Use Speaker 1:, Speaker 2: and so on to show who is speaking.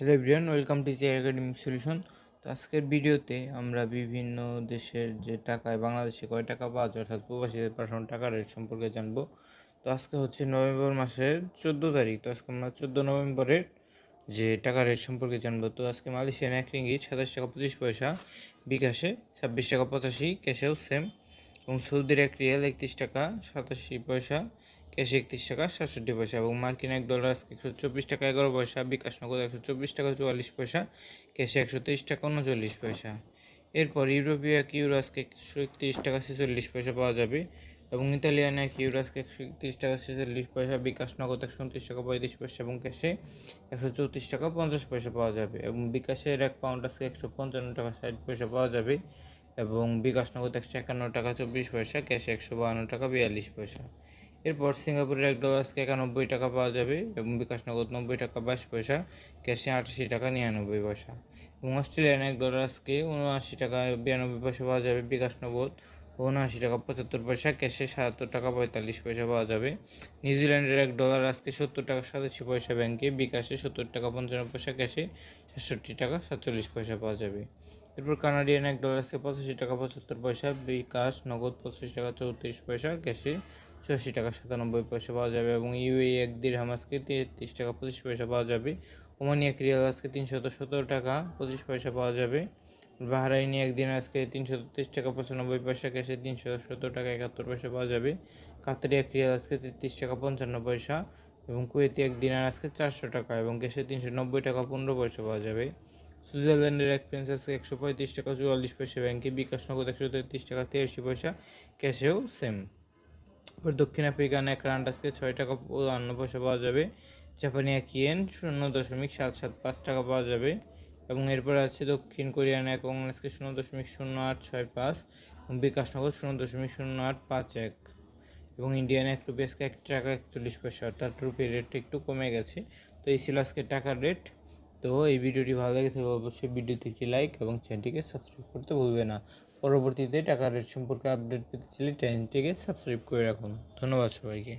Speaker 1: Hello everyone welcome to chair academic solution তো আজকের ভিডিওতে আমরা বিভিন্ন দেশের যে টাকায়, বাংলাদেশে কয় টাকা পাওয়া যায় অর্থাৎ প্রবাসীদের পাঠানো টাকার রেট সম্পর্কে জানব। তো আজকে হচ্ছে নভেম্বর মাসের চোদ্দ তারিখ, তো আজকে আমরা চোদ্দ নভেম্বরের যে টাকা রেট সম্পর্কে জানব। তো আজকে মালয়েশিয়ান এক রিঙ্গিত সাতাশ টাকা পঁচিশ পয়সা, বিকাশে ছাব্বিশ টাকা পঁচাশি, ক্যাশেও সেম এবং সৌদির এক রিয়াল একত্রিশ টাকা সাতাশি পয়সা ক্যাশে একত্রিশ টাকা সাতষট্টি পয়সা এবং মার্কিন এক ডলার আজকে একশো চব্বিশ টাকা, এগারো পয়সা, বিকাশ নগদ একশো চব্বিশ টাকা, চুয়াল্লিশ পয়সা, ক্যাশে একশো তেইশ টাকা, উনচল্লিশ পয়সা। এরপর ইউরোপীয় এক ইউরো আজকে একশো একত্রিশ টাকা, ছেচল্লিশ পয়সা পাওয়া যাবে এবং ইতালিয়ান এক ইউরো আজকে একশো একত্রিশ টাকা, ছেচল্লিশ পয়সা, বিকাশ নগদ একশো উনত্রিশ টাকা, পঁয়ত্রিশ পয়সা এবং ক্যাশে একশো চৌত্রিশ টাকা, পঞ্চাশ পয়সা পাওয়া যাবে এবং বিকাশের এক পাউন্ড আজকে একশো পঞ্চান্ন টাকা, ষাট পয়সা পাওয়া যাবে এবং বিকাশ নগদ একশো একান্ন টাকা, চব্বিশ পয়সা, ক্যাশে একশো বাহান্ন টাকা, বিয়াল্লিশ পয়সা। এরপর সিঙ্গাপুরের এক ডলার আজকে একানব্বই টাকা পাওয়া যাবে এবং বিকাশ নগদ নব্বই টাকা বাইশ পয়সা, ক্যাশে আটাশি টাকা নিরানব্বই পয়সা। এবং অস্ট্রেলিয়ান এক ডলার আজকে উনআশি টাকা বিরানব্বই পয়সা পাওয়া যাবে, বিকাশ নগদ উনআশি টাকা পঁচাত্তর পয়সা, ক্যাশে সাতাত্তর টাকা পঁয়তাল্লিশ পয়সা পাওয়া যাবে। নিউজিল্যান্ডের এক ডলার আজকে সত্তর টাকা সাতাশি পয়সা ব্যাংকে, বিকাশে সত্তর টাকা পঞ্চান্ন পয়সা, ক্যাশে সাতষট্টি টাকা সাতচল্লিশ পয়সা পাওয়া যাবে। এরপর কানাডিয়ান এক ডলার আছে পঁচাশি টাকা পঁচাত্তর পয়সা, বিকাশ নগদ পঁচিশ টাকা চৌত্রিশ পয়সা, ক্যাশে চুরাশি টাকা, সাতানব্বই পয়সা পাওয়া যাবে এবং ইউএ এক দিরহাম আজকে তেত্রিশ টাকা, পঁচিশ পয়সা পাওয়া যাবে। ওমানি এক রিয়াল আজকে তিনশত সতেরো টাকা, পঁচিশ পয়সা পাওয়া যাবে। বাহরাইনি একদিন আজকে তিনশো তেত্রিশ টাকা, পঁচানব্বই পয়সা ক্যাশে তিনশো সত্তর টাকা, একাত্তর পয়সা পাওয়া যাবে। কাতারি এক রিয়াল আজকে তেত্রিশ টাকা, পঞ্চান্ন পয়সা এবং কুয়েতি এক দিনার আজকে চারশো টাকা এবং ক্যাশে তিনশো নব্বই টাকা, পনেরো পয়সা পাওয়া যাবে। সুইজারল্যান্ডের এক পেন্স আছে একশো পঁয়ত্রিশ টাকা, চুয়াল্লিশ পয়সা ব্যাংকে, বিকাশ নগদ একশো তেত্রিশ টাকা, তিরাশি পয়সা ক্যাশেও সেম। এবার দক্ষিণ আফ্রিকান এক রান্ড আজকে ছয় টাকা অন্য পয়সা পাওয়া যাবে। জাপানি এক ইয়েন শূন্য দশমিক সাত সাত পাঁচ টাকা পাওয়া যাবে। এবং এরপর আছে দক্ষিণ কোরিয়ান এক আজকে শূন্য দশমিক শূন্য আট ছয় পাঁচ এবং বিকাশ নগদ শূন্য দশমিক শূন্য আট পাঁচ এক। এবং ইন্ডিয়ান এক রুপি আজকে এক টাকা একচল্লিশ পয়সা, অর্থাৎ রুপির রেটটা একটু কমে গেছে। তো এই ছিল আজকে টাকার রেট তো এই ভিডিওটি ভালো লাগে থাকলে অবশ্যই ভিডিওতে একটি লাইক এবং চ্যানেলটিকে সাবস্ক্রাইব করতে ভুলবে না। পরবর্তীতে টাকা রেট সম্পর্কে আপডেট পেতে চাইলে চ্যানেলটিকে সাবস্ক্রাইব করে রাখুন। ধন্যবাদ সবাইকে।